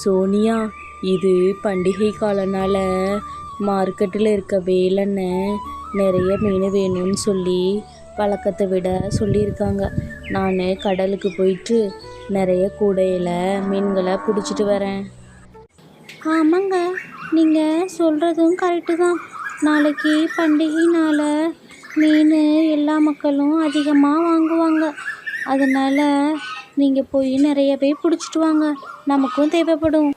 சோனியா இது பண்டிகை காலனால் மார்க்கெட்டில் இருக்க வேலைன்னு நிறைய மீன் வேணும்னு சொல்லி வழக்கத்தை விட சொல்லியிருக்காங்க. நான் கடலுக்கு போயிட்டு நிறைய கூடையில் மீன்களை பிடிச்சிட்டு வரேன். ஆமாங்க நீங்கள் சொல்கிறதும் கரெக்டு தான். நாளைக்கு பண்டிகைனால் மீன் எல்லா மக்களும் அதிகமாக வாங்குவாங்க. அதனால் நீங்கள் போய் நிறையவே பிடிச்சிட்டு வாங்க. நமக்கும் தேவைப்படும்.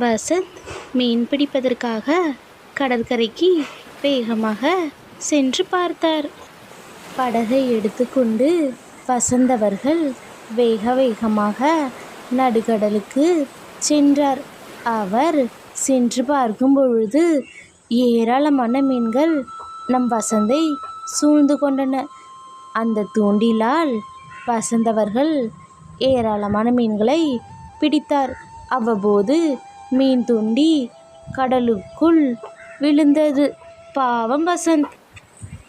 வசந்த் மீன் பிடிப்பதற்காக கடற்கரைக்கு வேகமாக சென்று பார்த்தார். படகை எடுத்துக்கொண்டு வசந்த் அவர்கள் வேக வேகமாக நடுக்கடலுக்கு சென்றார். அவர் சென்று பார்க்கும் பொழுது ஏராளமான மீன்கள் நம் வசந்தை சூழ்ந்து கொண்டன. அந்த தூண்டிலால் வசந்தவர்கள் ஏராளமான மீன்களை பிடித்தார். அவ்வப்போது மீன் தூண்டி கடலுக்குள் விழுந்தது. பாவம் வசந்த்.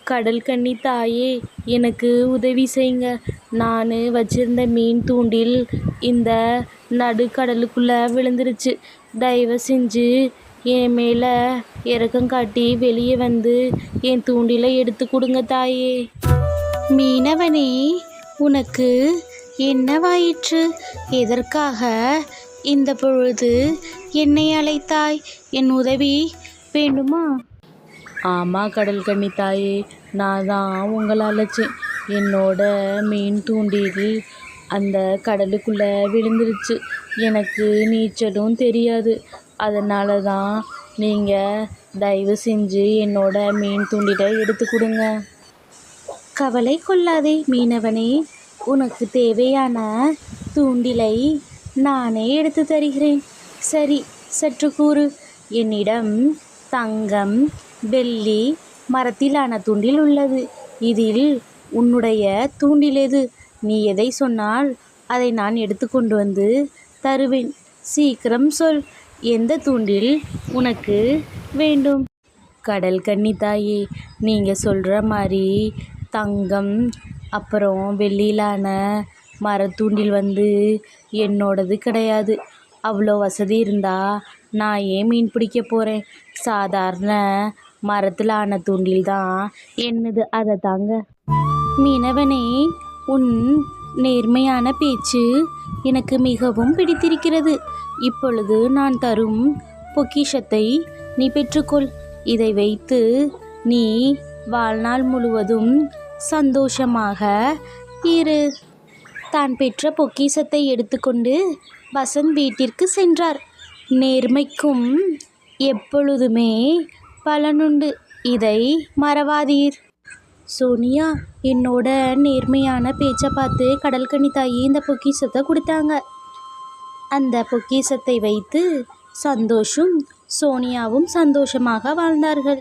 கடல் கண்ணி தாயே எனக்கு உதவி செய்யுங்க நான் வச்சிருந்த மீன் தூண்டில் இந்த நடுக்கடலுக்குள்ளே விழுந்துருச்சு. தயவு செஞ்சு என் மேலே இறக்கம் காட்டி வெளியே வந்து என் தூண்டிலை எடுத்து கொடுங்க தாயே. மீனவனே உனக்கு என்னவாயிற்று எதற்காக? இந்த பொழுது என்னை அழைத்தாய்? என் உதவி வேண்டுமா? ஆமாம் கடல் தாயே நான் தான் உங்களை அழைச்சேன். என்னோட மீன் தூண்டில் அந்த கடலுக்குள்ளே விழுந்துருச்சு. எனக்கு நீச்சலும் தெரியாது. அதனால தான் நீங்கள் தயவு செஞ்சு என்னோட மீன் தூண்டிலை எடுத்து கொடுங்க. கவலை கொள்ளாதே மீனவனே. உனக்கு தேவையான தூண்டிலை நானே எடுத்து தருகிறேன். சரி சற்று கூறு. என்னிடம் தங்கம் வெள்ளி மரத்திலான தூண்டில் உள்ளது. இதில் உன்னுடைய தூண்டில் எது? நீ எதை சொன்னால் அதை நான் எடுத்துக்கொண்டு வந்து தருவேன். சீக்கிரம் சொல். எந்த தூண்டில் உனக்கு வேண்டும்? கடல் கன்னி தாயே நீங்கள் சொல்கிற மாதிரி தங்கம் அப்புறம் வெள்ளியிலான மரத்தூண்டில் வந்து என்னோடது கிடையாது. அவ்வளோ வசதி இருந்தால் நான் ஏன் மீன் பிடிக்க போகிறேன் சாதாரண மரத்தில் ஆன தூண்டில் தான் என்னது அதை தாங்க? மீனவனே உன் நேர்மையான பேச்சு எனக்கு மிகவும் பிடித்திருக்கிறது. இப்பொழுது நான் தரும் பொக்கிஷத்தை நீ பெற்றுக்கொள். இதை வைத்து நீ வாழ்நாள் முழுவதும் சந்தோஷமாக இரு. தான் பெற்ற பொக்கிசத்தை எடுத்துக்கொண்டு வசந்த் வீட்டிற்கு சென்றார். நேர்மைக்கும் எப்பொழுதுமே பலனுண்டு. இதை மறவாதீர். சோனியா என்னோட நேர்மையான பேச்சை பார்த்து கடல்கனி தாயி இந்த பொக்கிஷத்தை கொடுத்தாங்க. அந்த பொக்கிசத்தை வைத்து சந்தோஷும் சோனியாவும் சந்தோஷமாக வாழ்ந்தார்கள்.